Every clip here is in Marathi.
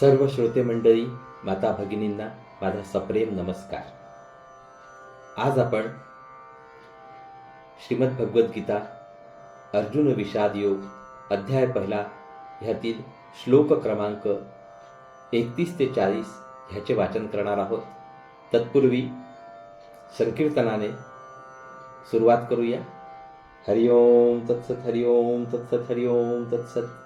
सर्व श्रोते मंडळी माता भगिनींना माझा सप्रेम नमस्कार. आज आपण श्रीमद भगवद्गीता अर्जुन विषाद योग अध्याय पहिला ह्यातील श्लोक क्रमांक एकतीस ते चाळीस ह्याचे वाचन करणार आहोत. तत्पूर्वी संकीर्तनाने सुरुवात करूया. हरिओम तत्सत हरिओम तत्सत हरिओम तत्सत.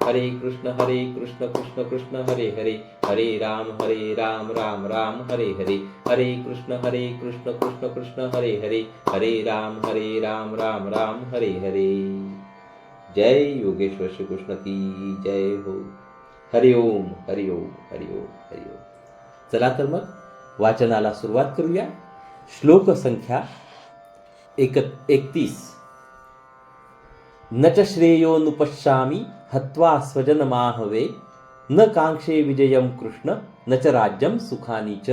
हरे कृष्ण हरे कृष्ण कृष्ण कृष्ण हरे हरे. हरे राम हरे राम राम राम हरे हरे. हरे कृष्ण हरे कृष्ण कृष्ण कृष्ण हरे हरे. हरे राम हरे राम राम राम हरे हरे. जय योगेश्वर श्री कृष्ण की जय हो. हरिओम हरिओम हरिओम हरिओम चला तर मग वाचनाला सुरुवात करूया. श्लोक संख्या एक एकतीस. न च श्रेयोनुपश्यामी हत्वा स्वजनमाहवे न कांक्षे विजयम कृष्ण न च राज्यम सुखानी च।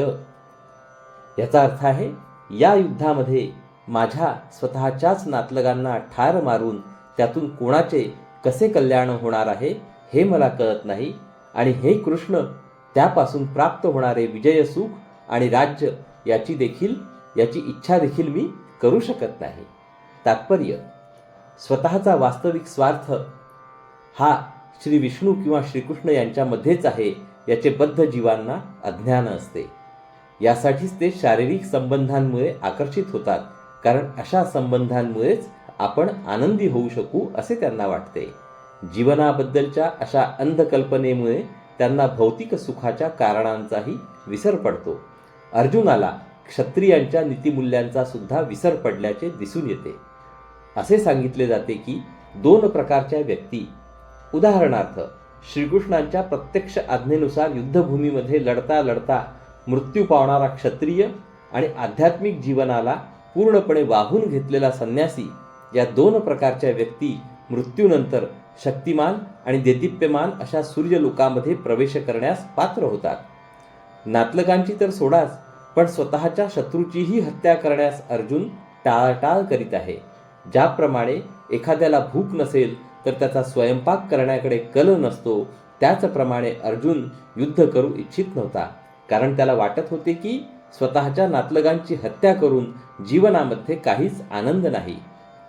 याचा अर्थ आहे या युद्धामध्ये माझ्या स्वतःच्याच नातलगांना ठार मारून त्यातून कोणाचे कसे कल्याण होणार आहे हे मला कळत नाही आणि हे कृष्ण त्यापासून प्राप्त होणारे विजयसुख आणि राज्य याची देखील याची इच्छा देखील मी करू शकत नाही। तात्पर्य स्वतःचा वास्तविक स्वार्थ हा श्री विष्णू किंवा श्रीकृष्ण यांच्यामध्येच आहे याचे बद्ध जीवांना अज्ञान असते. यासाठीच ते शारीरिक संबंधांमुळे आकर्षित होतात कारण अशा संबंधांमुळेच आपण आनंदी होऊ शकू असे त्यांना वाटते. जीवनाबद्दलच्या अशा अंधकल्पनेमुळे त्यांना भौतिक सुखाच्या कारणांचाही विसर पडतो. अर्जुनाला क्षत्रियांच्या नीतिमूल्यांचा सुद्धा विसर पडल्याचे दिसून येते. असे सांगितले जाते की दोन प्रकारच्या व्यक्ती उदाहरणार्थ श्रीकृष्णांच्या प्रत्यक्ष आज्ञेनुसार युद्धभूमीमध्ये लढता लढता मृत्यू पावणारा क्षत्रिय आणि आध्यात्मिक जीवनाला पूर्णपणे वाहून घेतलेला संन्यासी या दोन प्रकारच्या व्यक्ती मृत्यूनंतर शक्तिमान आणि देदीप्यमान अशा सूर्यलोकामध्ये प्रवेश करण्यास पात्र होतात. नातलगांची तर सोडाच पण स्वतःच्या शत्रूचीही हत्या करण्यास अर्जुन टाळाटाळ करीत आहे. ज्याप्रमाणे एखाद्याला भूक नसेल तर त्याचा स्वयंपाक करण्याकडे कल नसतो. त्याचप्रमाणे अर्जुन युद्ध करू इच्छित नव्हता. कारण त्याला वाटत होते की स्वतःच्या नातलगांची हत्या करून जीवनामध्ये काहीच आनंद नाही.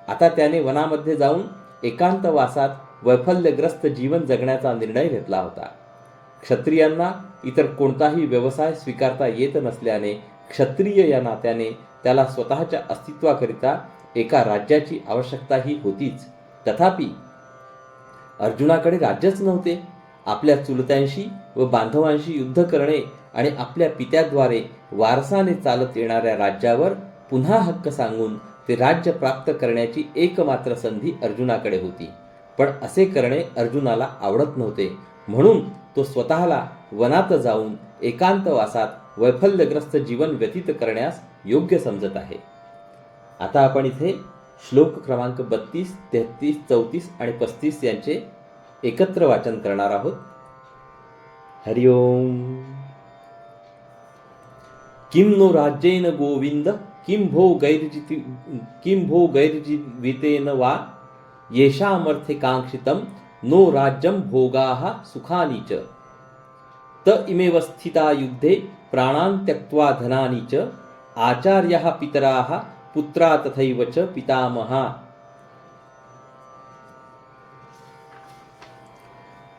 आता त्याने वनामध्ये जाऊन एकांतवासात वैफल्यग्रस्त जीवन जगण्याचा निर्णय घेतला होता. क्षत्रियांना इतर कोणताही व्यवसाय स्वीकारता येत नसल्याने क्षत्रिय या नात्याने त्याला स्वतःच्या अस्तित्वाकरिता एका राज्याची आवश्यकताही होतीच. तथापि अर्जुनाकडे राज्यच नव्हते. आपल्या चुलत्यांशी व बांधवांशी युद्ध करणे आणि आपल्या पित्याद्वारे वारसाने चालत येणाऱ्या राज्यावर पुन्हा हक्क सांगून ते राज्य प्राप्त करण्याची एकमात्र संधी अर्जुनाकडे होती. पण असे करणे अर्जुनाला आवडत नव्हते. म्हणून तो स्वतःला वनात जाऊन एकांतवासात वैफल्यग्रस्त जीवन व्यतीत करण्यास योग्य समजत आहे. आता आपण इथे श्लोक क्रमांक बत्तीस तेहतीस चौतीस आणि पस्तीस यांचे एकत्र वाचन करणार आहोत. हरिओम किं नो राज्येन गोविंद किं भो गैर्जिति किं भो गैरजीवितेन वा येषामर्थे काङ्क्षितं नो राज्यं भोगाः सुखानि च। त इमेव स्थिता युद्धे प्राणान् त्यक्त्वा धनानि च आचार्याः पितराः पुत्रा तथैव च पितामहा।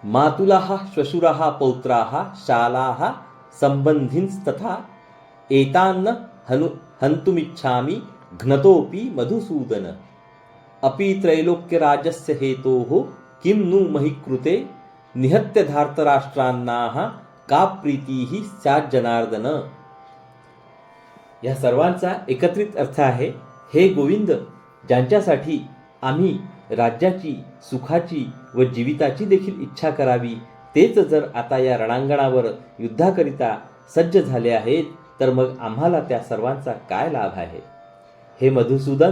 मातुलाः श्वशुराः पौत्राः शालाः सम्बन्धिंस्तथा एतान्न हनु हन्तुमिच्छामि घ्नतोऽपि मधुसूदन। अपि त्रैलोक्यराजस्य हेतोः किं नु महिकृते निहत्य निहत्यधार्तराष्ट्रान्नाः का प्रीतिः स्याज्जनार्दन। या सर्वांचा एकत्रित अर्थ आहे हे गोविंद ज्यांच्यासाठी आम्ही राज्याची सुखाची व जीविताची देखील इच्छा करावी तेच जर आता या रणांगणावर युद्धाकरिता सज्ज झाले आहेत तर मग आम्हाला त्या सर्वांचा काय लाभ आहे? हे मधुसूदन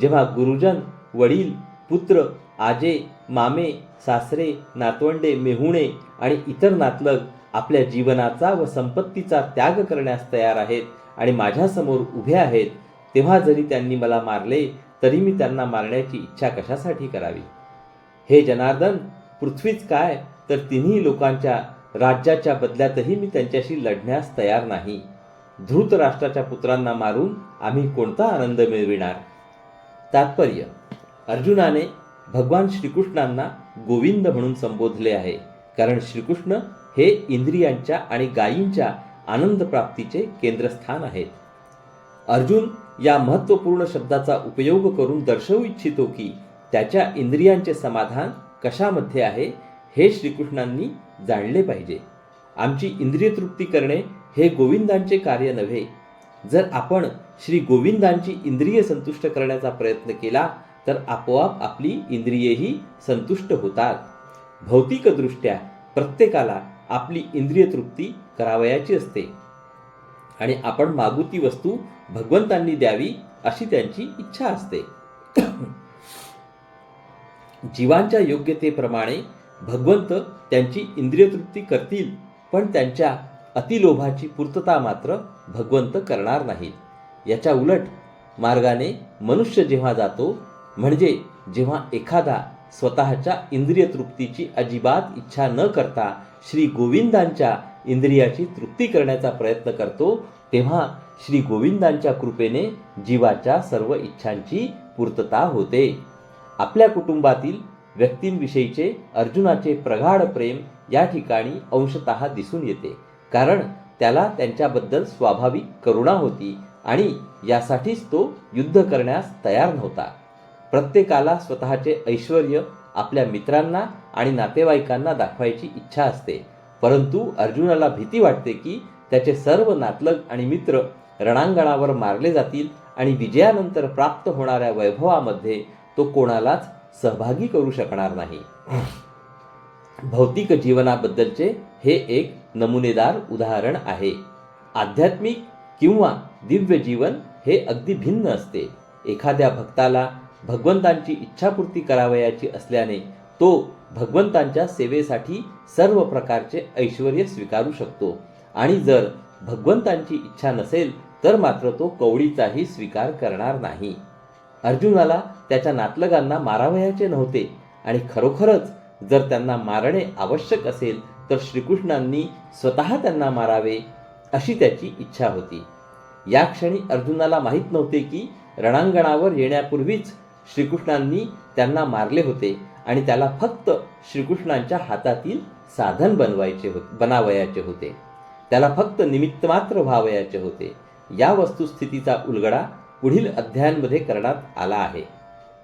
जेव्हा गुरुजन वडील पुत्र आजे मामे सासरे नातवंडे मेहुणे आणि इतर नातलग आपल्या जीवनाचा व संपत्तीचा त्याग करण्यास तयार आहेत आणि माझ्यासमोर उभे आहेत तेव्हा जरी त्यांनी मला मारले तरी मी त्यांना मारण्याची इच्छा कशासाठी करावी? हे जनार्दन पृथ्वीच काय? तर तिन्ही लोकांच्या राज्याच्या बदल्यातही मी त्यांच्याशी लढण्यास तयार नाही. धृत राष्ट्राच्या पुत्रांना मारून आम्ही कोणता आनंद मिळविणार? तात्पर्य. अर्जुनाने भगवान श्रीकृष्णांना गोविंद म्हणून संबोधले आहे कारण श्रीकृष्ण हे इंद्रियांच्या आणि गायींच्या आनंद प्राप्तीचे केंद्रस्थान आहेत. अर्जुन या महत्त्वपूर्ण शब्दाचा उपयोग करून दर्शवू इच्छितो की त्याच्या इंद्रियांचे समाधान कशामध्ये आहे हे श्रीकृष्णांनी जाणले पाहिजे. आमची इंद्रिय तृप्ती करणे हे गोविंदांचे कार्य नव्हे. जर आपण श्री गोविंदांची इंद्रिय संतुष्ट करण्याचा प्रयत्न केला तर आपोआप आपली इंद्रियेही संतुष्ट होतात. भौतिकदृष्ट्या प्रत्येकाला आपली इंद्रिय तृप्ती करावयाची असते. आणि आपण मागू ती वस्तू भगवंतांनी द्यावी अशी त्यांची इच्छा असते. जीवांच्या योग्यतेप्रमाणे भगवंत त्यांची इंद्रियतृप्ती करतील पण त्यांच्या अतिलोभाची पूर्तता मात्र भगवंत करणार नाहीत. याच्या उलट मार्गाने मनुष्य जेव्हा जातो म्हणजे जेव्हा एखादा स्वतःच्या इंद्रिय तृप्तीची अजिबात इच्छा न करता श्री गोविंदांच्या इंद्रियाची तृप्ती करण्याचा प्रयत्न करतो तेव्हा श्री गोविंदांच्या कृपेने जीवाच्या सर्व इच्छांची पूर्तता होते. आपल्या कुटुंबातील व्यक्तींविषयीचे अर्जुनाचे प्रगाढ प्रेम या ठिकाणी अंशतः दिसून येते कारण त्याला त्यांच्याबद्दल स्वाभाविक करुणा होती आणि यासाठीच तो युद्ध करण्यास तयार नव्हता. प्रत्येकाला स्वतःचे ऐश्वर आपल्या मित्रांना आणि नातेवाईकांना दाखवायची इच्छा असते. परंतु अर्जुनाला भीती वाटते की त्याचे सर्व नातलग आणि मित्र रणांगणावर मारले जातील आणि विजयानंतर प्राप्त होणाऱ्या वैभवामध्ये तो कोणालाच सहभागी करू शकणार नाही. भौतिक जीवनाबद्दलचे हे एक नमुनेदार उदाहरण आहे. आध्यात्मिक किंवा दिव्य जीवन हे अगदी भिन्न असते. एखाद्या भक्ताला भगवंतांची इच्छापूर्ती करावयाची असल्याने तो भगवंतांच्या सेवेसाठी सर्व प्रकारचे ऐश्वर स्वीकारू शकतो. आणि जर भगवंतांची इच्छा नसेल तर मात्र तो कवडीचाही स्वीकार करणार नाही. अर्जुनाला त्याच्या नातलगांना मारावयाचे नव्हते. आणि खरोखरच जर त्यांना मारणे आवश्यक असेल तर श्रीकृष्णांनी स्वतः त्यांना मारावे अशी त्याची इच्छा होती. या क्षणी अर्जुनाला माहीत नव्हते की रणांगणावर येण्यापूर्वीच श्रीकृष्णांनी त्यांना मारले होते. आणि त्याला फक्त श्रीकृष्णांच्या हातातील साधन बनवायचे होते बनावयाचे होते. त्याला फक्त निमित्त मात्र व्हावयाचे होते. या वस्तुस्थितीचा उलगडा पुढील अध्यायांमध्ये करण्यात आला आहे.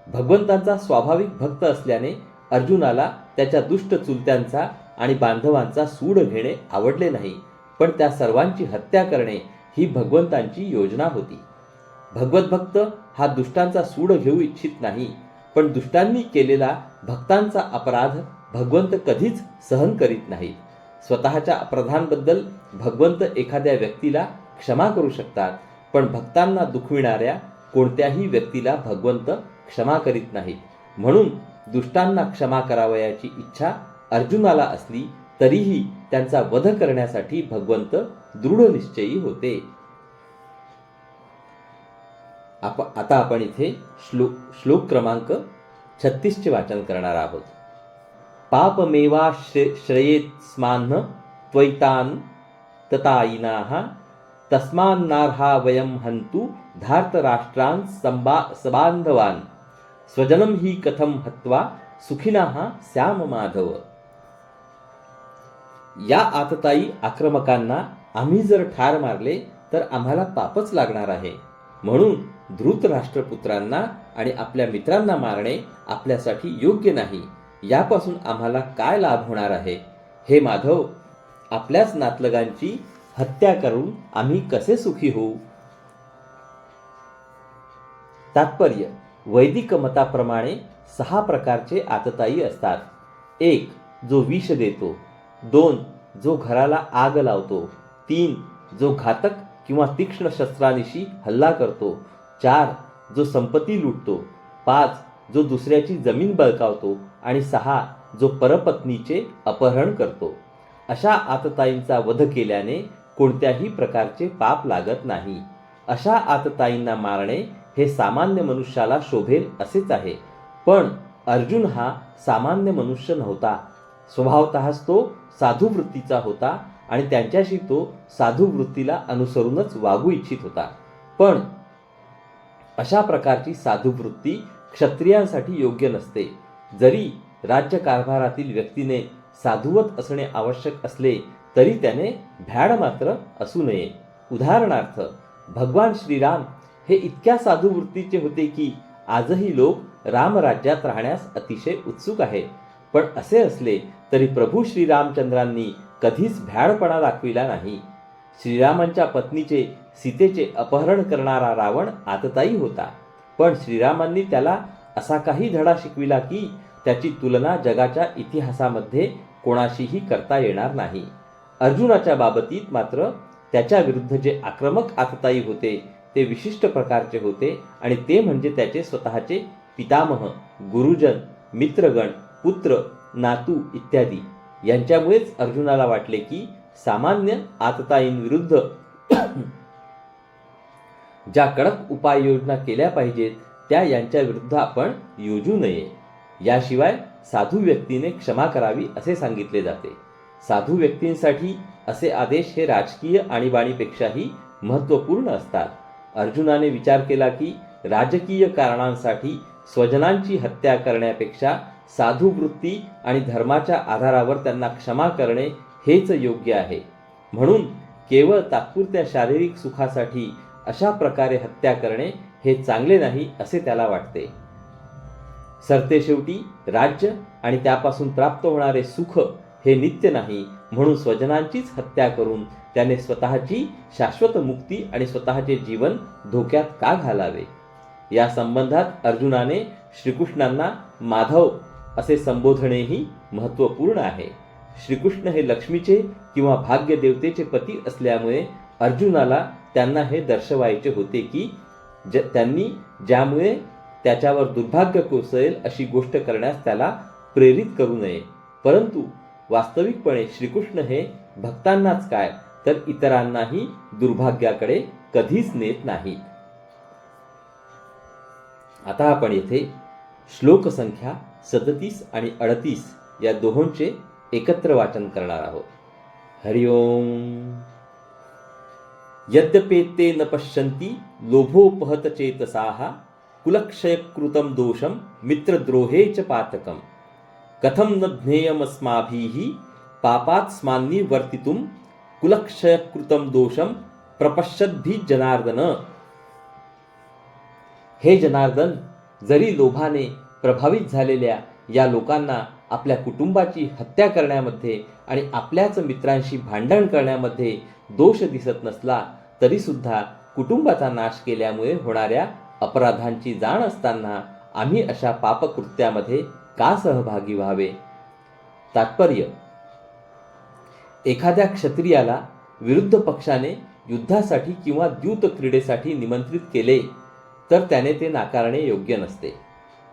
भगवंतांचा स्वाभाविक भक्त असल्याने अर्जुनाला त्याच्या दुष्ट चुलत्यांचा आणि बांधवांचा सूड घेणे आवडले नाही पण त्या सर्वांची हत्या करणे ही भगवंतांची योजना होती. भगवत भक्त हा दुष्टांचा सूड घेऊ इच्छित नाही पण दुष्टांनी केलेला भक्तांचा अपराध भगवंत कधीच सहन करीत नाही. स्वतःच्या अपराधांबद्दल भगवंत एखाद्या व्यक्तीला क्षमा करू शकतात पण भक्तांना दुखविणाऱ्या कोणत्याही व्यक्तीला भगवंत क्षमा करीत नाही. म्हणून दुष्टांना क्षमा करावयाची इच्छा अर्जुनाला असली तरीही त्यांचा वध करण्यासाठी भगवंत दृढ निश्चयी होते. आप आता आपण इथे श्लोक श्लोक क्रमांक छत्तीसचे वाचन करणार आहोत. पापमेवा श्रे श्रयेत स्मान्न त्वैतान ततायिनाः तस्मान्नार्हा वयं हन्तु धार्तराष्ट्रान् संबा सबांधवान स्वजनं हि कथं हत्वा सुखिना श्याम माधव। या आतताई आक्रमकांना आम्ही जर ठार मारले तर आम्हाला पापच लागणार आहे. म्हणून धृत राष्ट्रपुत्रांना आणि आपल्या मित्रांना मारणे आपल्यासाठी योग्य नाही. यापासून आम्हाला काय लाभ होणार आहे? हे माधव आपल्याच नातलगांची हत्या करून आम्ही कसे सुखी होऊ? तात्पर्य वैदिक मताप्रमाणे सहा प्रकारचे आतताई असतात. एक जो विष देतो. दोन जो घराला आग लावतो. तीन जो घातक किंवा तीक्ष्ण शस्त्रानिशी हल्ला करतो. चार जो संपत्ती लुटतो. पाच जो दुसऱ्याची जमीन बळकावतो. आणि सहा जो परपत्नीचे अपहरण करतो. अशा आतताईंचा वध केल्याने कोणत्याही प्रकारचे पाप लागत नाही. अशा आतताईंना मारणे हे सामान्य मनुष्याला शोभेल असेच आहे. पण अर्जुन हा सामान्य मनुष्य नव्हता. स्वभावतःच तो साधू वृत्तीचा होता आणि त्यांच्याशी तो साधू वृत्तीला अनुसरूनच वागू इच्छित होता. पण अशा प्रकारची साधुवृत्ती क्षत्रियांसाठी योग्य नसते. जरी राज्यकारभारातील व्यक्तीने साधुवत असणे आवश्यक असले तरी त्याने भ्याड मात्र असू नये. उदाहरणार्थ भगवान श्रीराम हे इतक्या साधू वृत्तीचे होते की आजही लोक रामराज्यात राहण्यास अतिशय उत्सुक आहे पण असे असले तरी प्रभू श्रीरामचंद्रांनी कधीच भ्याडपणा दाखविला नाही. श्रीरामांच्या पत्नीचे सीतेचे अपहरण करणारा रावण आतताई होता. पण श्रीरामांनी त्याला असा काही धडा शिकविला की त्याची तुलना जगाच्या इतिहासामध्ये कोणाशीही करता येणार नाही. अर्जुनाच्या बाबतीत मात्र त्याच्या विरुद्ध जे आक्रमक आतताई होते ते विशिष्ट प्रकारचे होते आणि ते म्हणजे त्याचे स्वतःचे पितामह गुरुजन मित्रगण पुत्र नातू इत्यादी. यांच्यामुळेच अर्जुनाला वाटले की सामान्य आतताईंविरुद्ध ज्या कडक उपाययोजना केल्या पाहिजेत त्या यांच्या विरुद्ध आपण योजू नये. याशिवाय साधू व्यक्तीने क्षमा करावी असे सांगितले जाते. साधू व्यक्तींसाठी असे आदेश हे राजकीय आणीबाणीपेक्षाही महत्त्वपूर्ण असतात. अर्जुनाने विचार केला की राजकीय कारणांसाठी स्वजनांची हत्या करण्यापेक्षा साधू वृत्ती आणि धर्माच्या आधारावर त्यांना क्षमा करणे हेच योग्य आहे. म्हणून केवळ तात्पुरत्या शारीरिक सुखासाठी अशा प्रकारे हत्या करणे हे चांगले नाही असे त्याला वाटते. सरतेशेवटी राज्य आणि त्यापासून प्राप्त होणारे सुख हे नित्य नाही म्हणून स्वजनांचीच हत्या करून त्याने स्वतःची शाश्वत मुक्ती आणि स्वतःचे जीवन धोक्यात का घालावे? या संबंधात अर्जुनाने श्रीकृष्णांना माधव असे संबोधणेही महत्त्वपूर्ण आहे. श्रीकृष्ण हे लक्ष्मीचे किंवा भाग्यदेवतेचे पती असल्यामुळे अर्जुनाला त्यांना हे दर्शवायचे होते की ज त्यांनी ज्यामुळे त्याच्यावर दुर्भाग्य कोसळेल अशी गोष्ट करण्यास त्याला प्रेरित करू नये. परंतु वास्तविकपणे श्रीकृष्ण हे भक्तांनाच काय तर इतरांनाही दुर्भाग्याकडे कधीच नेत नाहीत. आता आपण येथे श्लोक संख्या सदतीस आणि अडतीस या दोहोंचे एकत्र वाचन करणार आहोत. हरिओम. यद्यपेत्ते न पश्यन्ति लोभोपहत चेतसाः कुलक्षयकृतं दोषं मित्रद्रोहे च पातकं कथं न ज्ञेयमस्माभिः पापात्स्मान्निवर्तितुं कुलक्षयकृतं दोषं प्रपश्यद्भिः जनार्दन। हे जनार्दन जरी लोभाने प्रभावित झालेल्या या लोकांना आपल्या कुटुंबाची हत्या करण्यामध्ये आणि आपल्याच मित्रांशी भांडण करण्यामध्ये दोष दिसत नसला तरीसुद्धा कुटुंबाचा नाश केल्यामुळे होणाऱ्या अपराधांची जाण असताना आम्ही अशा पापकृत्यामध्ये का सहभागी व्हावे? तात्पर्य. एखाद्या क्षत्रियाला विरुद्ध पक्षाने युद्धासाठी किंवा द्यूत क्रीडेसाठी निमंत्रित केले तर त्याने ते नाकारणे योग्य नसते.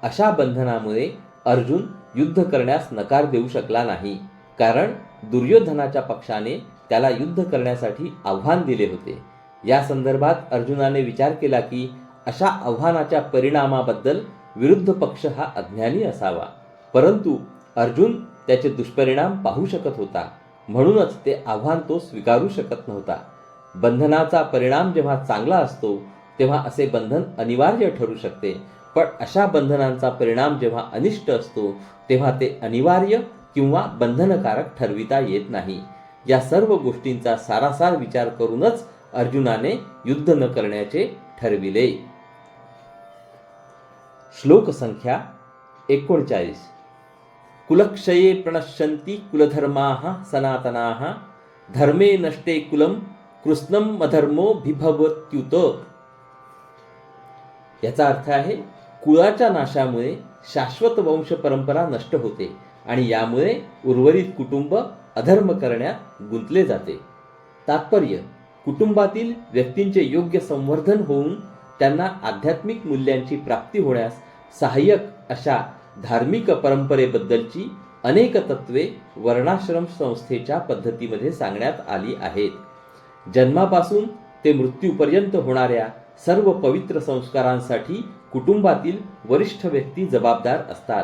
अशा बंधनामुळे अर्जुन युद्ध करण्यास नकार देऊ शकला नाही. कारण दुर्योधनाच्या पक्षाने त्याला युद्ध करण्यासाठी आव्हान दिले होते. या संदर्भात अर्जुनाने विचार केला की अशा आव्हानाच्या परिणामाबद्दल विरुद्ध पक्ष हा अज्ञानी असावा. परंतु अर्जुन त्याचे दुष्परिणाम पाहू शकत होता. म्हणूनच ते आव्हान तो स्वीकारू शकत नव्हता. बंधनाचा परिणाम जेव्हा चांगला असतो तेव्हा असे बंधन अनिवार्य ठरू शकते. पण अशा बंधनांचा परिणाम जेव्हा अनिष्ट असतो तेव्हा ते अनिवार्य किंवा बंधनकारक ठरविता येत नाही. या सर्व गोष्टींचा सारासार विचार करूनच अर्जुनाने युद्ध न करण्याचे ठरविले. श्लोक संख्या एकोणचाळीस. कुलक्षये प्रणश्यन्ति कुलधर्माः सनातनाः धर्मे नष्टे कुलं कृष्णम अधर्मो भिभवत्युत याचा अर्थ आहे कुळाच्या नाशामुळे शाश्वत वंश परंपरा नष्ट होते आणि यामुळे उर्वरित कुटुंब अधर्म करण्यात गुंतले जाते. तात्पर्य कुटुंबातील व्यक्तींचे योग्य संवर्धन होऊन त्यांना आध्यात्मिक मूल्यांची प्राप्ती होण्यास सहाय्यक अशा धार्मिक परंपरेबद्दलची अनेक तत्वे वर्णाश्रम संस्थेच्या पद्धतीमध्ये सांगण्यात आली आहेत. जन्मापासून ते मृत्यूपर्यंत होणाऱ्या सर्व पवित्र संस्कारांसाठी कुटुंबातील वरिष्ठ व्यक्ती जबाबदार असतात.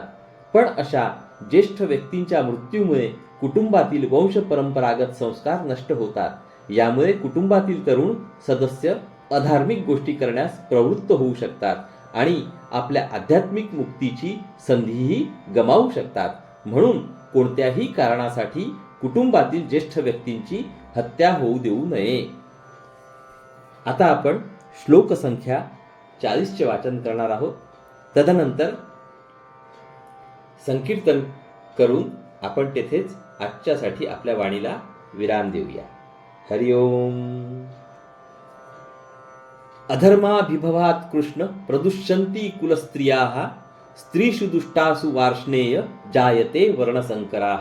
पण अशा ज्येष्ठ व्यक्तींच्या मृत्यूमुळे कुटुंबातील वंश परंपरागत संस्कार नष्ट होतात. यामुळे कुटुंबातील तरुण सदस्य अधार्मिक गोष्टी करण्यास प्रवृत्त होऊ शकतात आणि आपल्या आध्यात्मिक मुक्तीची संधीही गमावू शकतात. म्हणून कोणत्याही कारणासाठी कुटुंबातील ज्येष्ठ व्यक्तींची हत्या होऊ देऊ नये. आता आपण श्लोक संख्या चाळीसचे वाचन करणार आहोत. तदनंतर संकीर्तन करून आपण तेथेच आजच्यासाठी आपल्या वाणीला विराम देऊया. हरिओम अधर्माभिभवात कृष्ण प्रदुष्यन्ति कुलस्त्रिया स्त्रीषु दुष्टासु वार्ष्णेय जायते वर्णसंकरा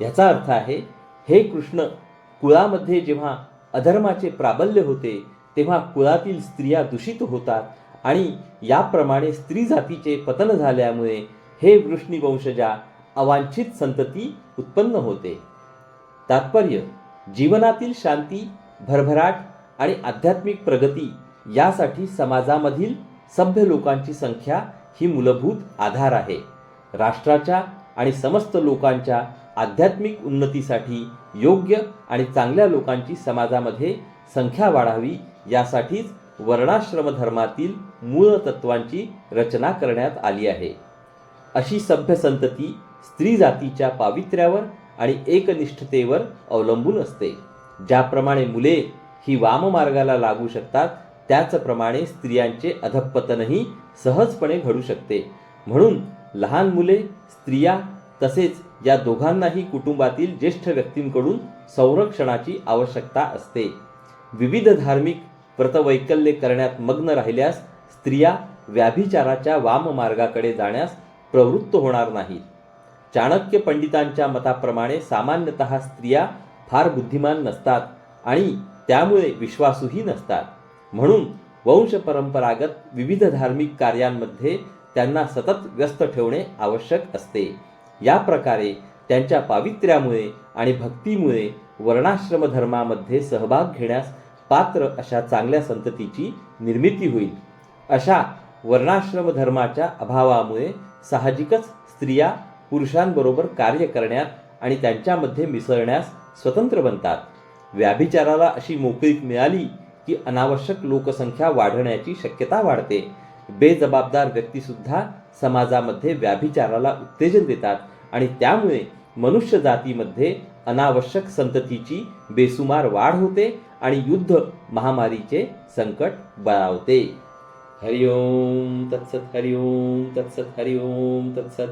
याचा अर्थ आहे हे कृष्ण कुळामध्ये जेव्हा अधर्माचे प्राबल्य होते तेव्हा कुळातील स्त्रिया दूषित होतात आणि याप्रमाणे स्त्री जातीचे पतन झाल्यामुळे हे वृष्णीवंशजा अवांछित संतती उत्पन्न होते. तात्पर्य जीवनातील शांती भरभराट आणि आध्यात्मिक प्रगती यासाठी समाजामधील सभ्य लोकांची संख्या ही मूलभूत आधार आहे. राष्ट्राच्या आणि समस्त लोकांच्या आध्यात्मिक उन्नतीसाठी योग्य आणि चांगल्या लोकांची समाजामध्ये संख्या वाढावी यासाठीच वर्णाश्रम धर्मातील मूळ तत्वांची रचना करण्यात आली आहे. अशी सभ्य संतती स्त्री जातीच्या पावित्र्यावर आणि एकनिष्ठतेवर अवलंबून असते. ज्याप्रमाणे मुले ही वाममार्गाला लागू शकतात त्याचप्रमाणे स्त्रियांचे अधपतनही सहजपणे घडू शकते. म्हणून लहान मुले स्त्रिया तसेच या दोघांनाही कुटुंबातील ज्येष्ठ व्यक्तींकडून संरक्षणाची आवश्यकता असते. विविध धार्मिक व्रतवैकल्य करण्यात मग्न राहिल्यास स्त्रिया व्याभिचाराच्या वाममार्गाकडे जाण्यास प्रवृत्त होणार नाहीत. चाणक्य पंडितांच्या मताप्रमाणे सामान्यतः स्त्रिया फार बुद्धिमान नसतात आणि त्यामुळे विश्वासूही नसतात. म्हणून वंश परंपरागत विविध धार्मिक कार्यांमध्ये त्यांना सतत व्यस्त ठेवणे आवश्यक असते. या प्रकारे त्यांच्या पावित्र्यामुळे आणि भक्तीमुळे वर्णाश्रम धर्मामध्ये सहभाग घेण्यास पात्र अशा चांगल्या संततीची निर्मिती होईल. अशा वर्णाश्रम धर्माच्या अभावामुळे साहजिकच स्त्रिया पुरुषांबरोबर कार्य करण्यात आणि त्यांच्यामध्ये मिसळण्यास स्वतंत्र बनतात. व्याभिचाराला अशी मोकळीक मिळाली की अनावश्यक लोकसंख्या वाढण्याची शक्यता वाढते. बेजबाबदार व्यक्तीसुद्धा समाजामध्ये व्याभिचाराला उत्तेजन देतात आणि त्यामुळे मनुष्य जातीमध्ये अनावश्यक संततीची बेसुमार वाढ होते आणि युद्ध महामारीचे संकट बळावते. हरिओम तत्सत हरिओम तत्सत हरिओम तत्सत.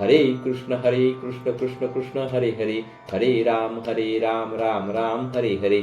हरे कृष्ण हरे कृष्ण कृष्ण कृष्ण हरे हरे. हरे राम हरे राम राम राम हरे हरे.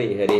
हरे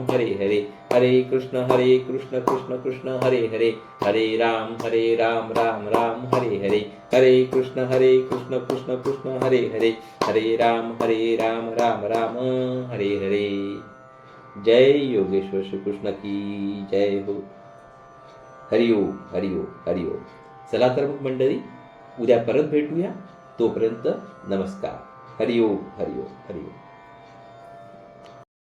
हरे हरे हरे कृष्ण हरे कृष्ण कृष्ण कृष्ण, हरे हरे हरे राम हरे राम राम राम, हरे हरे हरे कृष्ण हरे कृष्ण कृष्ण कृष्ण, हरे हरे हरे राम हरे राम राम राम, हरे हरे। जय योगेश्वर श्रीकृष्ण की जय हो। हरिओम हरिओम हरिओम चला तर मंडळी उद्या परत भेटूया, तोपर्यंत नमस्कार। हरिओम हरिओम हरिओम